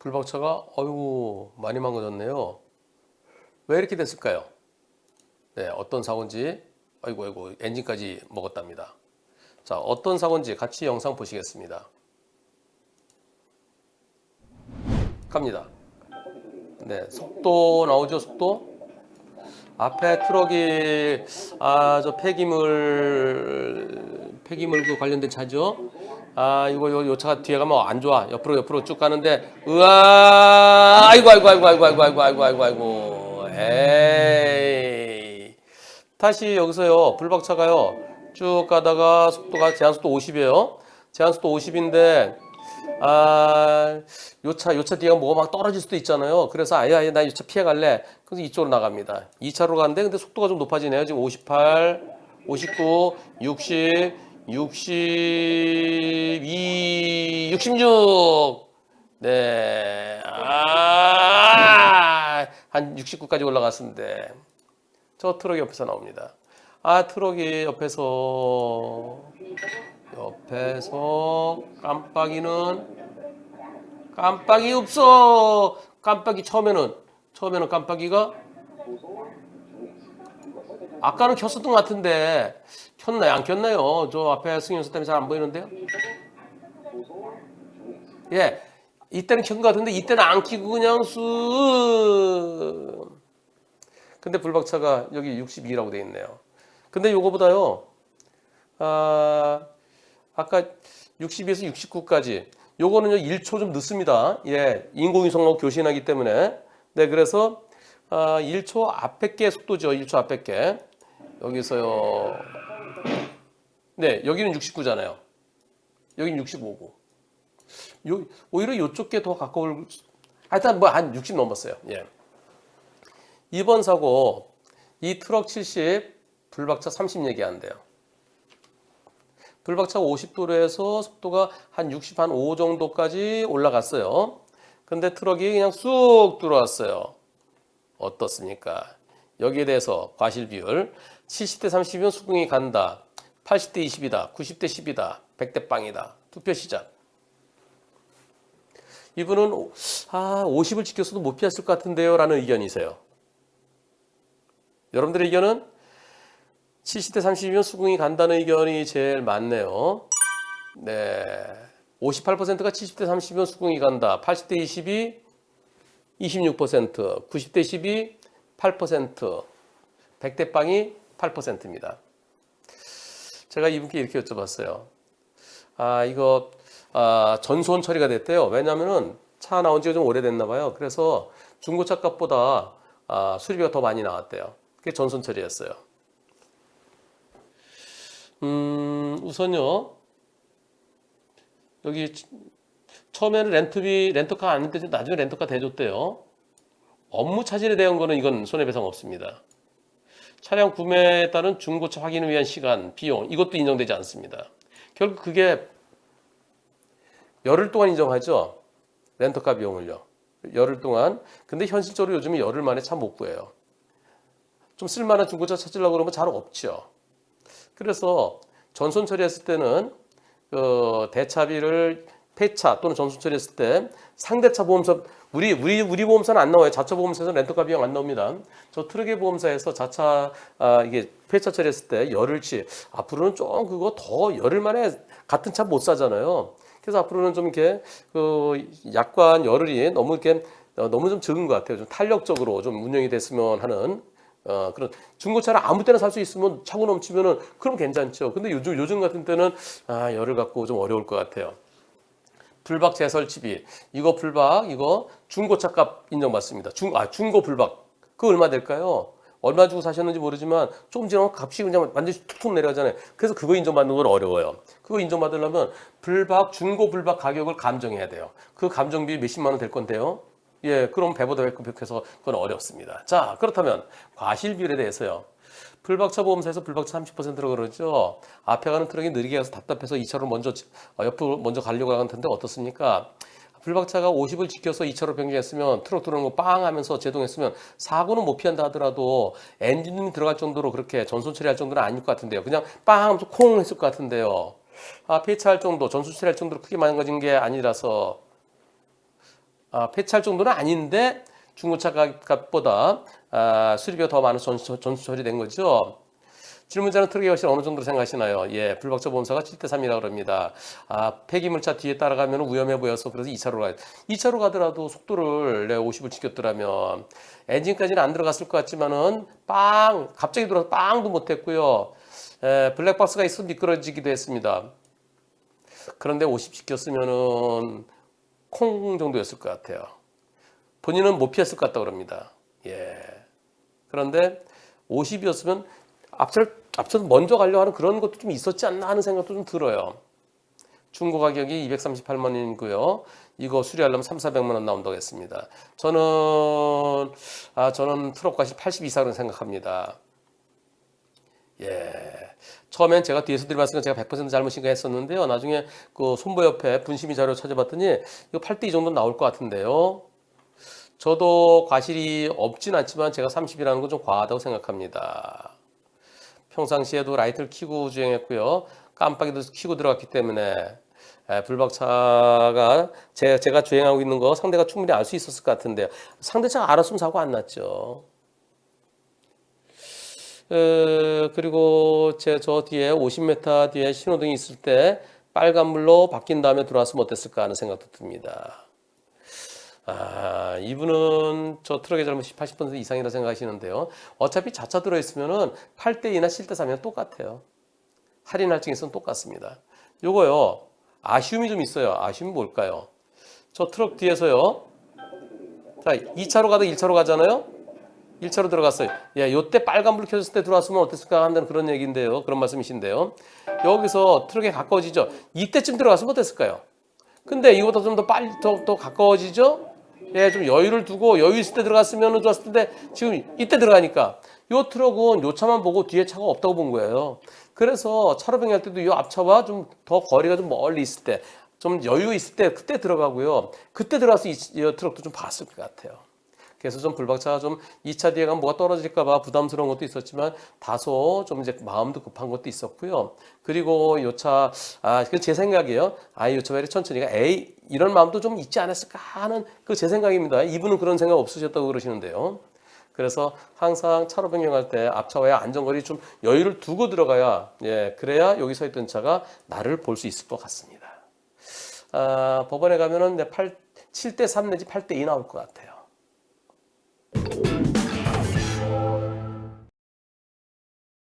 불박차가 어이구 많이 망가졌네요. 왜 이렇게 됐을까요? 네, 어떤 사고인지 아이고 아이고 엔진까지 먹었답니다. 자, 어떤 사고인지 같이 영상 보시겠습니다. 갑니다. 네, 속도 나오죠, 속도? 앞에 트럭이 아 저 폐기물 폐기물 그 관련된 차죠. 아 이거 요, 요 차가 뒤에 가면 안 좋아. 옆으로 옆으로 쭉 가는데 으아 아이고 아이고 아이고 아이고 아이고 아이고 아이고 아이고 아이고 에이 다시 여기서요 불박차가요 쭉 가다가 속도가 제한 속도 50이에요. 제한 속도 50인데 아, 요 차, 요 차 뒤에 뭐가 막 떨어질 수도 있잖아요. 그래서 아예, 아예, 나이차 피해 갈래. 그래서 이쪽으로 나갑니다. 2차로 가는데, 근데 속도가 좀 높아지네요. 지금 58, 59, 60, 62, 66. 네. 아, 한 69까지 올라갔는데, 저 트럭이 옆에서 나옵니다. 아, 트럭이 옆에서, 옆에서 깜빡이는 깜빡이 없어. 깜빡이 처음에는 처음에는 깜빡이가 아까는 켰었던 것 같은데 켰나요? 안 켰나요? 저 앞에 승용차 때문에 잘 안 보이는데요. 예, 이때는 켠 것 같은데 이때는 안 켜고 그냥 쑥. 근데 불박차가 여기 62라고 돼 있네요. 근데 요거보다요. 아, 아까 62에서 69까지 요거는요 1초 좀 늦습니다. 예, 인공위성하고 교신하기 때문에 네 그래서 아, 1초 앞에 게 속도죠. 1초 앞에 게 여기서요. 네 여기는 69잖아요. 여기는 65고 요 오히려 요쪽 게 더 가까울. 하여튼 뭐 한 60 넘었어요. 예. 이번 사고 이 트럭 70 불박차 30 얘기한대요. 불박차가 50도로에서 속도가 한 60, 한 5 정도까지 올라갔어요. 근데 트럭이 그냥 쑥 들어왔어요. 어떻습니까? 여기에 대해서 과실 비율 70대 30이면 수긍이 간다. 80대 20이다. 90대 10이다. 100대 빵이다. 투표 시작. 이분은 아 50을 지켰어도 못 피했을 것 같은데요 라는 의견이세요. 여러분들의 의견은 70대 30이면 수긍이 간다는 의견이 제일 많네요. 네. 58%가 70대 30이면 수긍이 간다. 80대 20이 26%, 90대 10이 8%, 100대 빵이 8%입니다. 제가 이분께 이렇게 여쭤봤어요. 아, 이거 아, 전수원 처리가 됐대요. 왜냐면은 차 나온 지가 좀 오래됐나 봐요. 그래서 중고차 값보다 아, 수리비가 더 많이 나왔대요. 그게 전손 처리였어요. 음, 우선요. 여기 처음에는 렌트비, 렌터카 안 했는데 나중에 렌터카 대줬대요. 업무 차질에 대한 거는 이건 손해배상 없습니다. 차량 구매에 따른 중고차 확인을 위한 시간, 비용 이것도 인정되지 않습니다. 결국 그게 열흘 동안 인정하죠. 렌터카 비용을요. 열흘 동안. 근데 현실적으로 요즘에 열흘 만에 차 못 구해요. 좀 쓸만한 중고차 찾으려고 그러면 잘 없죠. 그래서 전손 처리했을 때는 그 대차비를 폐차 또는 전손 처리했을 때 상대차 보험사 우리 우리 우리 보험사는 안 나와요. 자차 보험사에서 렌터카 비용 안 나옵니다. 저 트럭의 보험사에서 자차 아, 이게 폐차 처리했을 때 열흘치 앞으로는 좀 그거 더 열흘 만에 같은 차 못 사잖아요. 그래서 앞으로는 좀 이렇게 그 약관 열흘이 너무 이렇게 어, 너무 좀 적은 것 같아요. 좀 탄력적으로 좀 운영이 됐으면 하는 어, 그런 중고차를 아무 때나 살 수 있으면 차고 넘치면은 그럼 괜찮죠. 근데 요즘 요즘 같은 때는 아 열을 갖고 좀 어려울 것 같아요. 불박 재설치비 이거 불박 이거 중고차 값 인정받습니다. 중 아 중고 불박 그 얼마 될까요? 얼마 주고 사셨는지 모르지만 조금 지나면 값이 그냥 완전히 툭툭 내려가잖아요. 그래서 그거 인정받는 건 어려워요. 그거 인정받으려면 불박 중고 불박 가격을 감정해야 돼요. 그 감정비 몇십만 원 될 건데요. 예, 그럼 배보다 백급해서 그건 어렵습니다. 자, 그렇다면 과실 비율에 대해서요. 불박차 보험사에서 불박차 30%라고 그러죠. 앞에 가는 트럭이 느리게 가서 답답해서 2차로 먼저 어, 옆으로 먼저 가려고 하는 텐데 어떻습니까? 불박차가 50을 지켜서 2차로 변경했으면 트럭 들어오는 거 빵 하면서 제동했으면 사고는 못 피한다 하더라도 엔진이 들어갈 정도로 그렇게 전손 처리할 정도는 아닐 것 같은데요. 그냥 빵 하면서 콩 했을 것 같은데요. 아, 폐차할 정도, 전손 처리할 정도로 크게 망가진 게 아니라서 아, 폐차할 정도는 아닌데 중고차 값보다 아, 수리비가 더 많은 전수, 전수 처리된 거죠. 질문자는 트럭의 것이 어느 정도로 생각하시나요? 예, 불박자 보험사가 7대 3이라고 그럽니다. 아, 폐기물차 뒤에 따라가면 위험해 보여서 그래서 2차로 가요. 2차로 가더라도 속도를 내 50을 지켰더라면 엔진까지는 안 들어갔을 것 같지만은 빵 갑자기 들어서 빵도 못 했고요. 에, 블랙박스가 있어 미끄러지기도 했습니다. 그런데 50 지켰으면은 콩 정도였을 것 같아요. 본인은 못 피했을 것 같다 그럽니다. 예. 그런데 50이었으면 앞서 앞서 먼저 가려 하는 그런 것도 좀 있었지 않나 하는 생각도 좀 들어요. 중고 가격이 238만 원이고요. 이거 수리하려면 3, 400만 원 나온다고 했습니다. 저는 아 저는 트럭 값이 80 이상을 생각합니다. 예. 처음엔 제가 뒤에서 들봤으니까 제가 100% 잘못인가 했었는데요. 나중에 그 손보 옆에 분심이 자료 찾아봤더니 이거 8대 2 정도 나올 것 같은데요. 저도 과실이 없진 않지만 제가 30이라는 건 좀 과하다고 생각합니다. 평상시에도 라이트를 켜고 주행했고요. 깜빡이도 켜고 들어갔기 때문에 에, 불박차가 제, 제가 주행하고 있는 거 상대가 충분히 알 수 있었을 것 같은데요. 상대차가 알았으면 사고 안 났죠. 에, 그리고 제 저 뒤에 50m 뒤에 신호등이 있을 때 빨간불로 바뀐 다음에 들어왔으면 어땠을까 하는 생각도 듭니다. 아, 이분은 저 트럭의 잘못이 80% 이상이라 생각하시는데요. 어차피 자차 들어있으면은 8대2나 7대 3이랑 똑같아요. 할인 할 증에서는 똑같습니다. 요거요. 아쉬움이 좀 있어요. 아쉬움이 뭘까요? 저 트럭 뒤에서요. 자, 2차로 가다 1차로 가잖아요. 1차로 들어갔어요. 예, 요때 빨간불 켜졌을 때 들어왔으면 어땠을까 한다는 그런 얘기인데요. 그런 말씀이신데요. 여기서 트럭에 가까워지죠. 이때쯤 들어갔으면 어땠을까요? 근데 이거보다 좀 더 빨리 더, 더 가까워지죠? 예, 좀 여유를 두고 여유 있을 때 들어갔으면 좋았을 텐데 지금 이때 들어가니까 요 트럭은 요 차만 보고 뒤에 차가 없다고 본 거예요. 그래서 차로 병행할 때도 요 앞차와 좀 더 거리가 좀 멀리 있을 때 좀 여유 있을 때 그때 들어가고요. 그때 들어가서 이, 이 트럭도 좀 봤을 것 같아요. 그래서 좀 불박차가 좀 2차 뒤에 가면 뭐가 떨어질까 봐 부담스러운 것도 있었지만 다소 좀 이제 마음도 급한 것도 있었고요. 그리고 요차 아, 그 제 생각이에요. 아, 요차 왜 이렇게 천천히가 에이 이런 마음도 좀 있지 않았을까 하는 그 제 생각입니다. 이분은 그런 생각 없으셨다고 그러시는데요. 그래서 항상 차로 변경할 때 앞차와의 안전거리 좀 여유를 두고 들어가야 예 그래야 여기 서 있던 차가 나를 볼 수 있을 것 같습니다. 아, 법원에 가면은 8, 7대 3 내지 8대 2 나올 것 같아요.